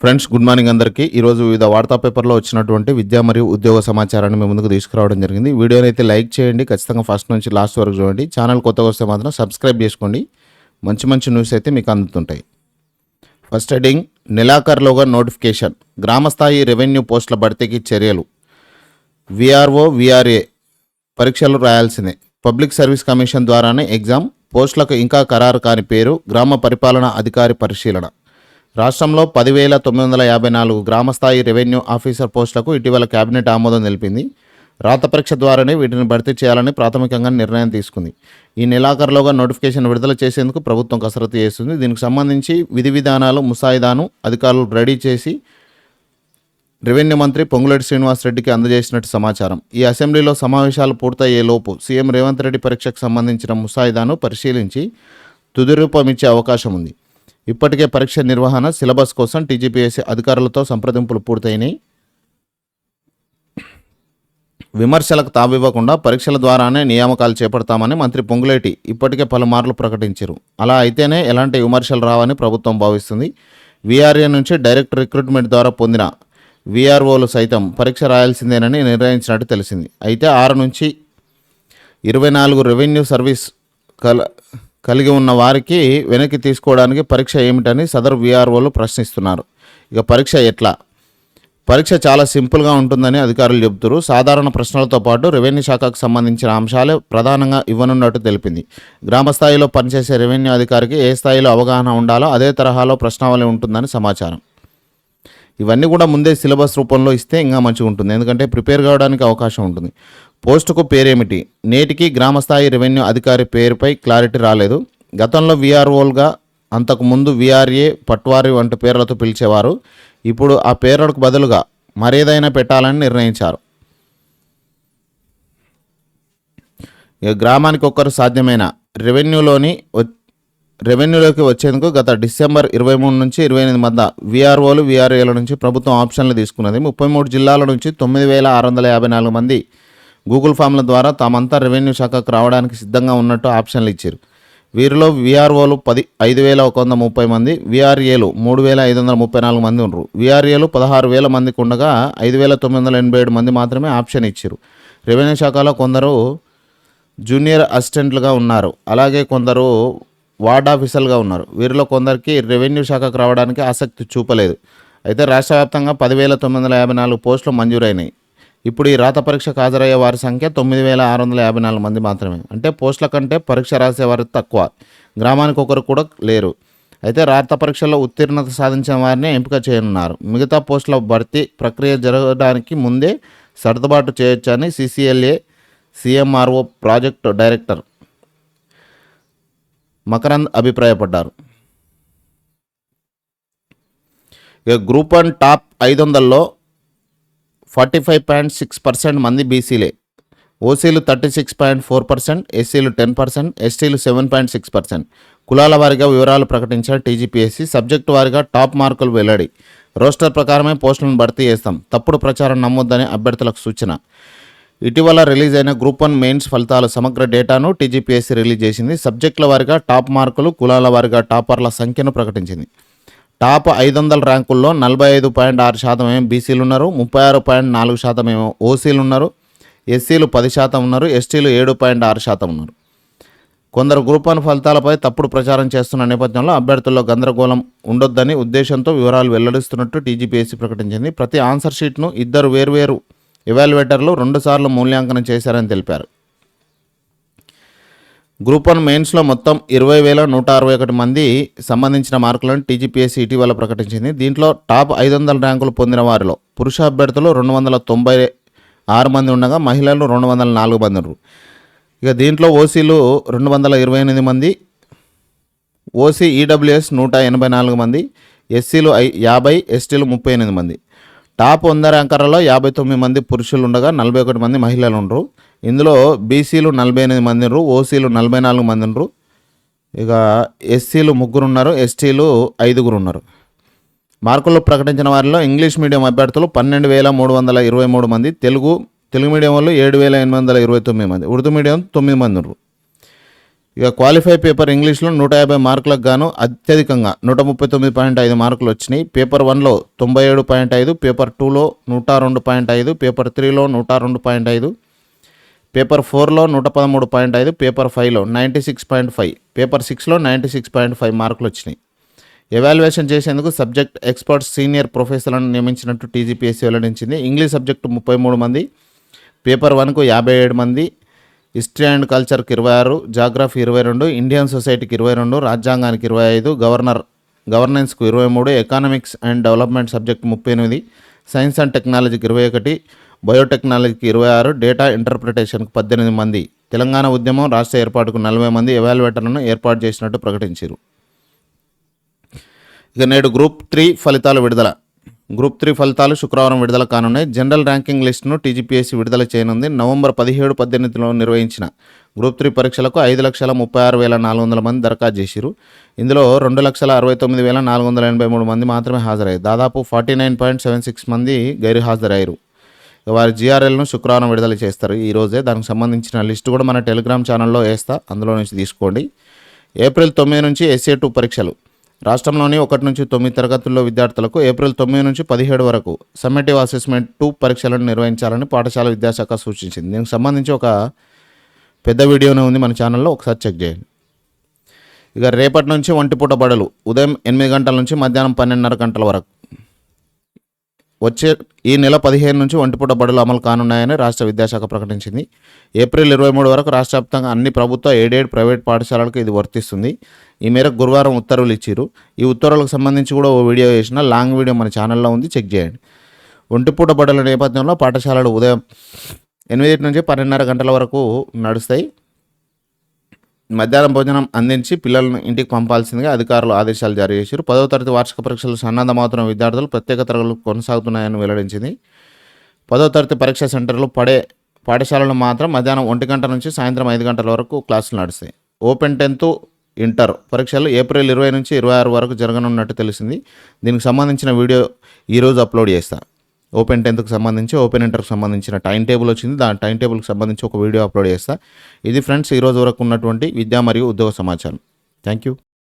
Friends good morning అందరికీ. ఈరోజు వివిధ వార్తా పేపర్లో వచ్చినటువంటి విద్యా మరియు ఉద్యోగ సమాచారాన్ని మీ ముందుకు తీసుకురావడం జరిగింది. వీడియోని అయితే లైక్ చేయండి ఖచ్చితంగా ఫస్ట్ నుంచి లాస్ట్ వరకు చూడండి. ఛానల్ కొత్తగా వస్తే మాత్రం సబ్స్క్రైబ్ చేసుకోండి. మంచి మంచి న్యూస్ అయితే మీకు అందుతుంటాయి. ఫస్ట్ హెడింగ్ నెలాఖరులోగా నోటిఫికేషన్. గ్రామస్థాయి రెవెన్యూ పోస్టుల భర్తీకి చర్యలు. విఆర్ఓ విఆర్ఏ పరీక్షలు రాయాల్సిందే. పబ్లిక్ సర్వీస్ కమిషన్ ద్వారానే ఎగ్జామ్. పోస్టులకు ఇంకా ఖరారు కాని పేరు. గ్రామ పరిపాలనా అధికారి పరిశీలన. రాష్ట్రంలో పదివేల తొమ్మిది వందల యాభై నాలుగు గ్రామస్థాయి రెవెన్యూ ఆఫీసర్ పోస్టులకు ఇటీవల కేబినెట్ ఆమోదం తెలిపింది రాత పరీక్ష ద్వారానే వీటిని భర్తీ చేయాలని ప్రాథమికంగా నిర్ణయం తీసుకుంది. ఈ నెలాఖరులోగా నోటిఫికేషన్ విడుదల చేసేందుకు ప్రభుత్వం కసరత్తు చేస్తుంది. దీనికి సంబంధించి విధి విధానాలు ముసాయిదాను అధికారులు రెడీ చేసి రెవెన్యూ మంత్రి పొంగులేటి శ్రీనివాసరెడ్డికి అందజేసినట్టు సమాచారం. ఈ అసెంబ్లీలో సమావేశాలు పూర్తయ్యేలోపు సీఎం రేవంత్ రెడ్డి పరీక్షకు సంబంధించిన ముసాయిదాను పరిశీలించి తుది రూపం ఇచ్చే అవకాశం ఉంది. ఇప్పటికే పరీక్ష నిర్వహణ సిలబస్ కోసం టీజీపీఎస్సీ అధికారులతో సంప్రదింపులు పూర్తయినాయి. విమర్శలకు తావివ్వకుండా పరీక్షల ద్వారానే నియామకాలు చేపడతామని మంత్రి పొంగులేటి ఇప్పటికే పలుమార్లు ప్రకటించారు. అలా అయితేనే ఎలాంటి విమర్శలు రావని ప్రభుత్వం భావిస్తుంది. వీఆర్ఏ నుంచి డైరెక్ట్ రిక్రూట్మెంట్ ద్వారా పొందిన వీఆర్ఓలు సైతం పరీక్ష రాయాల్సిందేనని నిర్ణయించినట్టు తెలిసింది. అయితే ఆరు నుంచి ఇరవై నాలుగు రెవెన్యూ సర్వీస్ కల కలిగి ఉన్న వారికి వెనక్కి తీసుకోవడానికి పరీక్ష ఏమిటని సదరు విఆర్ఓలు ప్రశ్నిస్తున్నారు. ఇక పరీక్ష ఎట్లా? పరీక్ష చాలా సింపుల్గా ఉంటుందని అధికారులు చెబుతారు సాధారణ ప్రశ్నలతో పాటు రెవెన్యూ శాఖకు సంబంధించిన అంశాలే ప్రధానంగా ఇవ్వనున్నట్టు తెలిపింది. గ్రామ స్థాయిలో పనిచేసే రెవెన్యూ అధికారికి ఏ స్థాయిలో అవగాహన ఉండాలో అదే తరహాలో ప్రశ్నావళి ఉంటుందని సమాచారం. ఇవన్నీ కూడా ముందే సిలబస్ రూపంలో ఇస్తే ఇంకా మంచిగా ఉంటుంది ఎందుకంటే ప్రిపేర్ కావడానికి అవకాశం ఉంటుంది. పోస్టుకు పేరేమిటి? నేటికి గ్రామస్థాయి రెవెన్యూ అధికారి పేరుపై క్లారిటీ రాలేదు. గతంలో విఆర్ఓలుగా అంతకుముందు విఆర్ఏ పట్వారి వంటి పేర్లతో పిలిచేవారు. ఇప్పుడు ఆ పేర్లకు బదులుగా మరేదైనా పెట్టాలని నిర్ణయించారు. గ్రామానికి ఒక్కరు సాధ్యమైన రెవెన్యూలోని వ- రెవెన్యూలోకి వచ్చేందుకు గత డిసెంబర్ ఇరవై మూడు నుంచి ఇరవై ఎనిమిది మధ్య విఆర్ఓలు విఆర్ఏల నుంచి ప్రభుత్వం ఆప్షన్లు తీసుకున్నది. ముప్పై మూడు జిల్లాల నుంచి తొమ్మిది వేల ఆరు వందల యాభై నాలుగు మంది గూగుల్ ఫామ్ల ద్వారా తామంతా రెవెన్యూ శాఖకు రావడానికి సిద్ధంగా ఉన్నట్టు ఆప్షన్లు ఇచ్చారు. వీరిలో విఆర్ఓలు పది ఐదు వేల ఒక వంద ముప్పై మంది విఆర్ఏలు మూడు వేల ఐదు వందల ముప్పై నాలుగు మంది ఉన్నారు. విఆర్ఏలు పదహారు వేల మందికి ఉండగా ఐదు వేల తొమ్మిది వందల ఎనభై ఏడు మంది మాత్రమే ఆప్షన్ ఇచ్చారు. రెవెన్యూ శాఖలో కొందరు జూనియర్ అసిస్టెంట్లుగా ఉన్నారు. అలాగే కొందరు వార్డ్ ఆఫీసర్లుగా ఉన్నారు. వీరిలో కొందరికి రెవెన్యూ శాఖకు రావడానికి ఆసక్తి చూపలేదు. అయితే రాష్ట్ర వ్యాప్తంగా పదివేల తొమ్మిది వందల యాభై నాలుగు పోస్టులు మంజూరైనాయి. ఇప్పుడు ఈ రాత పరీక్షకు హాజరయ్యే వారి సంఖ్య తొమ్మిది వేల ఆరు వందల యాభై నాలుగు మంది మాత్రమే. అంటే పోస్టుల కంటే పరీక్ష రాసేవారు తక్కువ. గ్రామానికి ఒకరు కూడా లేరు. అయితే రాత పరీక్షలో ఉత్తీర్ణత సాధించిన వారిని ఎంపిక చేయనున్నారు. మిగతా పోస్టుల భర్తీ ప్రక్రియ జరగడానికి ముందే సర్దుబాటు చేయొచ్చని CCLA CMRO project director Makarand అభిప్రాయపడ్డారు. ఇక గ్రూప్ వన్ టాప్ ఐదు వందల్లో forty five point six percent మంది బీసీలే. ఓసీలు thirty six point four percent ఎస్సీలు టెన్ పర్సెంట్ ఎస్టీలు సెవెన్ పాయింట్ సిక్స్ పర్సెంట్. కులాల వారిగా వివరాలు ప్రకటించిన టీజీపీఎస్సీ సబ్జెక్టు వారిగా టాప్ మార్కులు వెల్లడి. రోస్టర్ ప్రకారమే పోస్టులను భర్తీ చేస్తాం. తప్పుడు ప్రచారం నమ్మొద్దని అభ్యర్థులకు సూచన. ఇటీవల రిలీజ్ అయిన గ్రూప్ వన్ మెయిన్స్ ఫలితాల సమగ్ర డేటాను టీజీపీఎస్సీ రిలీజ్ చేసింది. సబ్జెక్టుల వారిగా టాప్ మార్కులు కులాల వారిగా టాపర్ల సంఖ్యను ప్రకటించింది. టాప్ ఐదు వందల ర్యాంకుల్లో నలభై ఐదు పాయింట్ ఆరు శాతం ఏమో బీసీలు ఉన్నారు ముప్పై ఆరు పాయింట్ నాలుగు శాతం ఏమో ఓసీలు ఉన్నారు ఎస్సీలు పది శాతం ఉన్నారు ఎస్టీలు ఏడు పాయింట్ ఆరు శాతం ఉన్నారు. కొందరు గ్రూప్ వన్ ఫలితాలపై తప్పుడు ప్రచారం చేస్తున్న నేపథ్యంలో అభ్యర్థుల్లో గందరగోళం ఉండొద్దని ఉద్దేశంతో వివరాలు వెల్లడిస్తున్నట్టు టీజీపీఎస్సీ ప్రకటించింది. ప్రతి ఆన్సర్ షీట్ను ఇద్దరు వేర్వేరు ఎవాల్యుయేటర్లు రెండుసార్లు మూల్యాంకనం చేశారని తెలిపారు. గ్రూప్ వన్ మెయిన్స్లో మొత్తం ఇరవై వేల నూట అరవై ఒకటి మంది సంబంధించిన మార్కులను టీజీపీఎస్సీ ఇటీవల ప్రకటించింది. దీంట్లో టాప్ ఐదు వందల ర్యాంకులు పొందిన వారిలో పురుష అభ్యర్థులు రెండు వందల తొంభై ఆరు మంది ఉండగా మహిళలు రెండు వందల నాలుగు మంది ఉన్నారు. ఇక దీంట్లో ఓసీలు రెండు వందల ఇరవై ఎనిమిది మంది ఓసీ ఈడబ్ల్యూఎస్ నూట ఎనభై నాలుగు మంది ఎస్సీలు ఐ యాభై ఎస్టీలు ముప్పై ఎనిమిది మంది. టాప్ వంద ర్యాంకర్లలో యాభై తొమ్మిది మంది పురుషులు ఉండగా నలభై ఒకటి మంది మహిళలు ఉండరు ఇందులో బీసీలు నలభై ఎనిమిది మంది ఉండరు ఓసీలు నలభై నాలుగు మంది ఉండరు ఇక ఎస్సీలు ముగ్గురు ఉన్నారు ఎస్టీలు ఐదుగురు ఉన్నారు మార్కులు ప్రకటించిన వారిలో ఇంగ్లీష్ మీడియం అభ్యర్థులు పన్నెండు వేల మూడు వందల ఇరవై మూడు మంది తెలుగు తెలుగు మీడియం వాళ్ళు ఏడు వేల ఎనిమిది వందల ఇరవై తొమ్మిది మంది ఉర్దూ మీడియం తొమ్మిది మంది ఉన్నారు ఇక క్వాలిఫై పేపర్ ఇంగ్లీష్లో నూట యాభై మార్కులకు గాను అత్యధికంగా నూట ముప్పై తొమ్మిది పాయింట్ ఐదు మార్కులు వచ్చినాయి. పేపర్ వన్లో తొంభై ఏడు పాయింట్ ఐదు పేపర్ టూలో నూట రెండు పాయింట్ ఐదు పేపర్ త్రీలో నూట రెండు పాయింట్ ఐదు పేపర్ ఫోర్లో నూట పదమూడు పాయింట్ ఐదు పేపర్ ఫైవ్లో ninety six point five paper సిక్స్లో నైంటీ సిక్స్ పాయింట్ ఫైవ్ మార్కులు వచ్చినాయి. ఎవాల్యుయేషన్ చేసేందుకు సబ్జెక్ట్ ఎక్స్పర్ట్స్ సీనియర్ ప్రొఫెసర్లను నియమించినట్టు టీజీపీఎస్సీ వెల్లడించింది. ఇంగ్లీష్ సబ్జెక్టు ముప్పై మూడు మంది పేపర్ వన్కు యాభై ఏడు మంది హిస్టరీ అండ్ కల్చర్కి ఇరవై ఆరు జాగ్రఫీ ఇరవై రెండు ఇండియన్ సొసైటీకి ఇరవై రెండు రాజ్యాంగానికి ఇరవై ఐదు గవర్నర్ గవర్నెన్స్కు ఇరవై మూడు ఎకానమిక్స్ అండ్ డెవలప్మెంట్ సబ్జెక్ట్ ముప్పై ఎనిమిది సైన్స్ అండ్ టెక్నాలజీకి ఇరవై ఒకటి బయోటెక్నాలజీకి ఇరవై ఆరు డేటా ఇంటర్ప్రిటేషన్కు పద్దెనిమిది మంది తెలంగాణ ఉద్యమం రాష్ట్ర ఏర్పాటుకు నలభై మంది ఎవాల్యుయేటర్లను ఏర్పాటు చేసినట్టు ప్రకటించారు. ఇక నేడు గ్రూప్ త్రీ ఫలితాలు విడుదల. గ్రూప్ త్రీ ఫలితాలు శుక్రవారం విడుదల కానున్నాయి. జనరల్ ర్యాంకింగ్ లిస్టును టీజీపీఎస్సీ విడుదల చేయనుంది. నవంబర్ పదిహేడు పద్దెనిమిదిలో నిర్వహించిన గ్రూప్ త్రీ పరీక్షలకు ఐదు లక్షల ముప్పై ఆరు వేల నాలుగు వందల మంది దరఖాస్తు చేశారు ఇందులో రెండు లక్షల అరవై తొమ్మిది వేల నాలుగు వందల ఎనభై మూడు మంది మాత్రమే హాజరయ్యారు. దాదాపు forty nine point seven six మంది గైరు హాజరయ్యారు వారి జీఆర్ఎల్ను శుక్రవారం విడుదల చేస్తారు. ఈరోజే దానికి సంబంధించిన లిస్టు కూడా మన టెలిగ్రామ్ ఛానల్లో వేస్తా. అందులో నుంచి తీసుకోండి. ఏప్రిల్ తొమ్మిది నుంచి ఎస్ఏ టూ పరీక్షలు. రాష్ట్రంలోని ఒకటి నుంచి తొమ్మిది తరగతుల్లో విద్యార్థులకు ఏప్రిల్ తొమ్మిది నుంచి పదిహేడు వరకు సమ్మేటివ్ అసెస్మెంట్ టూ పరీక్షలను నిర్వహించాలని పాఠశాల విద్యాశాఖ సూచించింది. దీనికి సంబంధించి ఒక పెద్ద వీడియోనే ఉంది మన ఛానల్లో ఒకసారి చెక్ చేయండి. ఇక రేపటి నుంచి ఒంటిపూట బడులు ఉదయం ఎనిమిది గంటల నుంచి మధ్యాహ్నం పన్నెండున్నర గంటల వరకు. వచ్చే ఈ నెల పదిహేను నుంచి ఒంటిపూట బడులు అమలు కానున్నాయని రాష్ట్ర విద్యాశాఖ ప్రకటించింది. ఏప్రిల్ ఇరవై మూడు వరకు రాష్ట్ర వ్యాప్తంగా అన్ని ప్రభుత్వ ఎయిడెడ్ ప్రైవేట్ పాఠశాలలకు ఇది వర్తిస్తుంది. ఈ మేరకు గురువారం ఉత్తర్వులు ఇచ్చారు ఈ ఉత్తర్వులకు సంబంధించి కూడా ఓ వీడియో చేసిన లాంగ్ వీడియో మన ఛానల్లో ఉంది చెక్ చేయండి. ఒంటిపూట బడుల నేపథ్యంలో పాఠశాలలు ఉదయం ఎనిమిది నుంచి పన్నెండున్నర గంటల వరకు నడుస్తాయి. మధ్యాహ్నం భోజనం అందించి పిల్లలను ఇంటికి పంపాల్సిందిగా అధికారులు ఆదేశాలు జారీ చేశారు పదవ తరగతి వార్షిక పరీక్షలు సన్నద్ధమవుతున్న విద్యార్థులు ప్రత్యేక తరగతులు కొనసాగుతున్నాయని వెల్లడించింది. పదవ తరగతి పరీక్ష సెంటర్లు పడే పాఠశాలలు మాత్రం మధ్యాహ్నం ఒంటి గంట నుంచి సాయంత్రం ఐదు గంటల వరకు క్లాసులు నడుస్తాయి. ఓపెన్ టెన్త్ ఇంటర్ పరీక్షలు ఏప్రిల్ ఇరవై నుంచి ఇరవై ఆరు వరకు జరగనున్నట్టు తెలిసింది. దీనికి సంబంధించిన వీడియో ఈరోజు అప్లోడ్ చేస్తా. ఓపెన్ టెన్త్కి సంబంధించి ఓపెన్ ఇంటర్కి సంబంధించిన టైం టేబుల్ వచ్చింది. దాని టైం టేబుల్కి సంబంధించి ఒక వీడియో అప్లోడ్ చేస్తా. ఇది ఫ్రెండ్స్ ఈరోజు వరకు ఉన్నటువంటి విద్యా మరియు ఉద్యోగ సమాచారం. Thank you